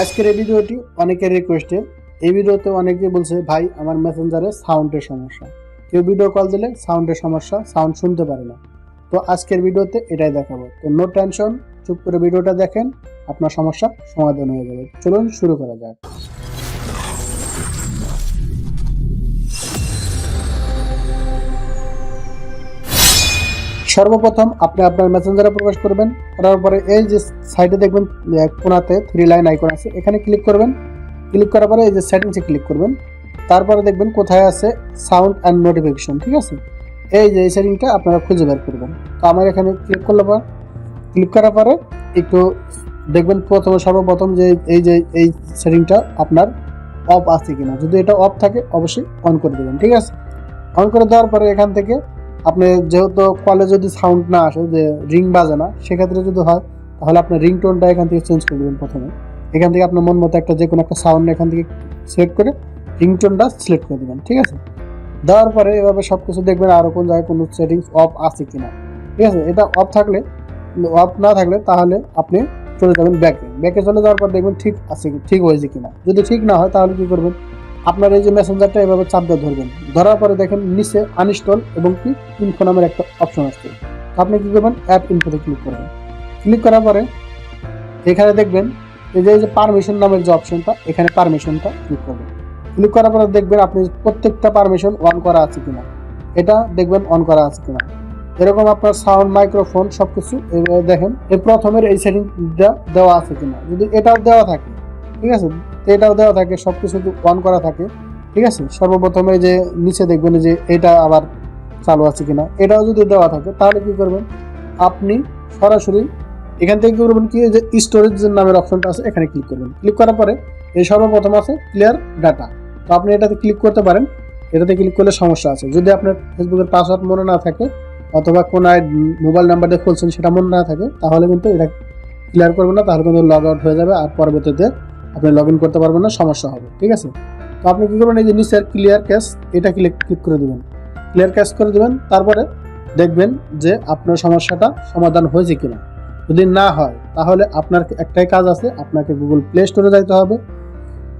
আজকের এই ভিডিওটি অনেকের রিকোয়েস্টে এই ভিডিওতে অনেকে বলছে, ভাই, আমার মেসেঞ্জারে সাউন্ডের সমস্যা। কেউ ভিডিও কল দিলে সাউন্ডের সমস্যা সাউন্ড শুনতে পারে না। তো আজকের ভিডিওতে এটাই দেখাবো। তো নো টেনশন চুপ করে ভিডিওটা দেখেন, আপনার সমস্যা সমাধান হয়ে যাবে। চলুন শুরু করা যাক। সর্বপ্রথম আপনি আপনার মেসেঞ্জারে প্রবেশ করবেন, করার পরে এই যে সাইডে দেখবেন কোনাতে থ্রি লাইন আইকন আছে, এখানে ক্লিক করবেন। ক্লিক করার পরে এই যে সেটিংসে ক্লিক করবেন। তারপরে দেখবেন কোথায় আছে সাউন্ড অ্যান্ড নোটিফিকেশন ঠিক আছে? এই যে এই সেটিংটা আপনারা খুঁজে বের করবেন। তো আমার এখানে ক্লিক করলে পর ক্লিক করার পরে একটু দেখবেন প্রথমে সর্বপ্রথম যে এই যে এই সেটিংটা আপনার অফ আছে কিনা। যদি এটা অফ থাকে, অবশ্যই অন করে দেবেন, ঠিক আছে? অন করে দেওয়ার পরে এখান থেকে আপনি যেহেতু কলে যদি সাউন্ড না আসে, যে রিং বাজে না, সেক্ষেত্রে যদি হয়, তাহলে আপনি রিংটোনটা এখান থেকে চেঞ্জ করে দেবেন প্রথমে। এখান থেকে আপনার মন মতো একটা যে কোনো একটা সাউন্ড এখান থেকে সিলেক্ট করে রিংটোনটা সিলেক্ট করে দেবেন, ঠিক আছে? দেওয়ার পরে এভাবে সব কিছু দেখবেন আরও কোন জায়গায় কোনো সেটিংস অফ আছে কিনা। ঠিক আছে? এটা অফ থাকলে অফ না থাকলে তাহলে আপনি চলে যাবেন ব্যাকে ব্যাকে চলে যাওয়ার পর দেখবেন ঠিক আছে কি- ঠিক হয়েছে কিনা। যদি ঠিক না হয়, তাহলে কী করবেন? আপনার এই যে মেসেঞ্জারটা এভাবে চাপ দিয়ে ধরবেন। ধরার পরে দেখেন নিচে আনইনস্টল এবং কি ইনফো নামের একটা অপশন আসছে। আপনি কি করবেন? অ্যাপ ইনফোতে ক্লিক করবেন। ক্লিক করার পরে এখানে দেখবেন এই যে পারমিশন নামের যে অপশনটা এখানে পারমিশনটা ক্লিক করবেন। ক্লিক করার পরে দেখবেন আপনি প্রত্যেকটা পারমিশন অন করা আছে কিনা। এটা দেখবেন অন করা আছে কিনা। এরকম আপনার সাউন্ড মাইক্রোফোন সবকিছু এভাবে দেখেন। এই প্রথমের এই সেটিংটা দেওয়া আছে কিনা। যদি এটাও দেওয়া থাকে, ঠিক আছে? তো এটাও দেওয়া থাকে সব কিছু অন করা থাকে, ঠিক আছে? সর্বপ্রথমে যে নিচে দেখবেন যে এটা আবার চালু আছে কিনা, এটাও যদি দেওয়া থাকে, তাহলে কি করবেন? আপনি সরাসরি এখান থেকে কি করবেন কি যে স্টোরেজ নামের অপশনটা আছে, এখানে ক্লিক করবেন। ক্লিক করার পরে এই সর্বপ্রথম আছে ক্লিয়ার ডাটা তো আপনি এটাতে ক্লিক করতে পারেন। এটাতে ক্লিক করলে সমস্যা আছে। যদি আপনার ফেসবুকের পাসওয়ার্ড মনে না থাকে, অথবা কোন মোবাইল নাম্বার দিয়ে খুলছেন সেটা মনে না থাকে, তাহলে কিন্তু এটা ক্লিয়ার করবেন না, তাহলে কিন্তু লগ আউট হয়ে যাবে, আর পরবর্তীতে আপনি লগ ইন করতে পারবেন না, সমস্যা হবে, ঠিক আছে? তো আপনি কি করবেন, এই যে নিচের ক্লিয়ার ক্যাশ এটা ক্লিক ক্লিক করে দিবেন। ক্লিয়ার ক্যাশ করে দেবেন, তারপরে দেখবেন যে আপনার সমস্যাটা সমাধান হয়েছে কিনা। যদি না হয়, তাহলে আপনার একটাই কাজ আছে, আপনাকে গুগল প্লে স্টোরে যাইতে হবে।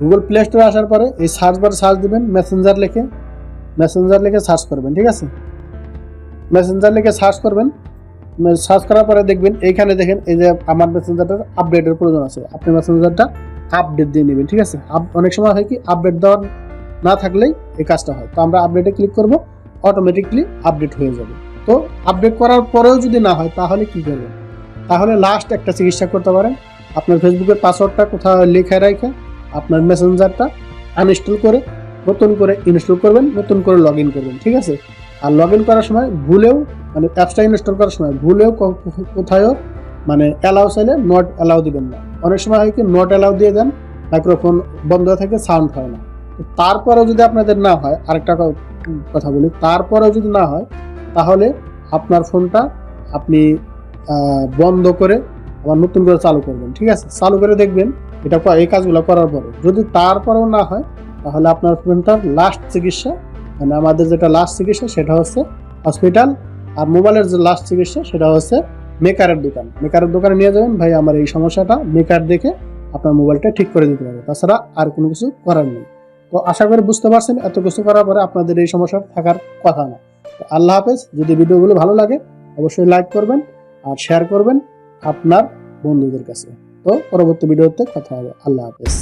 গুগল প্লে স্টোরে আসার পরে এই সার্চ বারে সার্চ দিবেন মেসেঞ্জার লিখে। মেসেঞ্জার লিখে সার্চ করবেন, ঠিক আছে? মেসেঞ্জার লিখে সার্চ করবেন। সার্চ করার পরে দেখবেন, এইখানে দেখেন, এই যে আমার মেসেঞ্জারটার আপডেটের প্রয়োজন আছে। আপনি মেসেঞ্জারটা আপডেট দিয়ে নেবেন, ঠিক আছে? অনেক সময় হয় কি আপডেট দেওয়ার না থাকলেই এই কাজটা হয়। তো আমরা আপডেটে ক্লিক করব অটোমেটিকলি আপডেট হয়ে যাবে। তো আপডেট করার পরেও যদি না হয়, তাহলে কি করবেন? তাহলে লাস্ট একটা চিকিৎসা করতে পারেন। আপনার ফেসবুকের পাসওয়ার্ডটা কোথাও লিখে রেখে, আপনার মেসেঞ্জারটা আনইনস্টল করে, নতুন করে ইনস্টল করবেন, নতুন করে লগ ইন করবেন, ঠিক আছে? আর লগ ইন করার সময় ভুলেও মানে অ্যাপসটা ইনস্টল করার সময় ভুলেও কোথায়ও মানে অ্যালাউ চাইলে নট অ্যালাউ দিবেন না। অনেক সময় হয় কি নট অ্যালাউ দিয়ে দেন মাইক্রোফোন বন্ধ থাকে সাউন্ড হয় না। তারপরেও যদি আপনাদের না হয়, আরেকটা কথা বলি, তারপরেও যদি না হয়, তাহলে আপনার ফোনটা আপনি বন্ধ করে আবার নতুন করে চালু করবেন, ঠিক আছে? চালু করে দেখবেন, এটা এই কাজগুলো করার পরে। যদি তারপরেও না হয়, তাহলে আপনার ফোনটার লাস্ট চিকিৎসা মানে আমাদের যেটা লাস্ট চিকিৎসা, সেটা হচ্ছে হসপিটাল আর মোবাইলের যে লাস্ট চিকিৎসা, সেটা হচ্ছে মেকারের দোকান। মেকারের দোকানে নিয়ে যাবেন। ভাই, আমার এই সমস্যাটা মেকার দেখে আপনার মোবাইলটা ঠিক করে দিতে পারবে। তাছাড়া আর কোনো কিছু করার নেই। তো আশা করি বুঝতে পারছেন, এত কিছু করার পরে আপনাদের এই সমস্যা থাকার কথা না। তো আল্লাহ হাফেজ, যদি ভিডিওগুলো ভালো লাগে, অবশ্যই লাইক করবেন আর শেয়ার করবেন আপনার বন্ধুদের কাছে। তো পরবর্তী ভিডিওতে কথা হবে। আল্লাহ হাফেজ।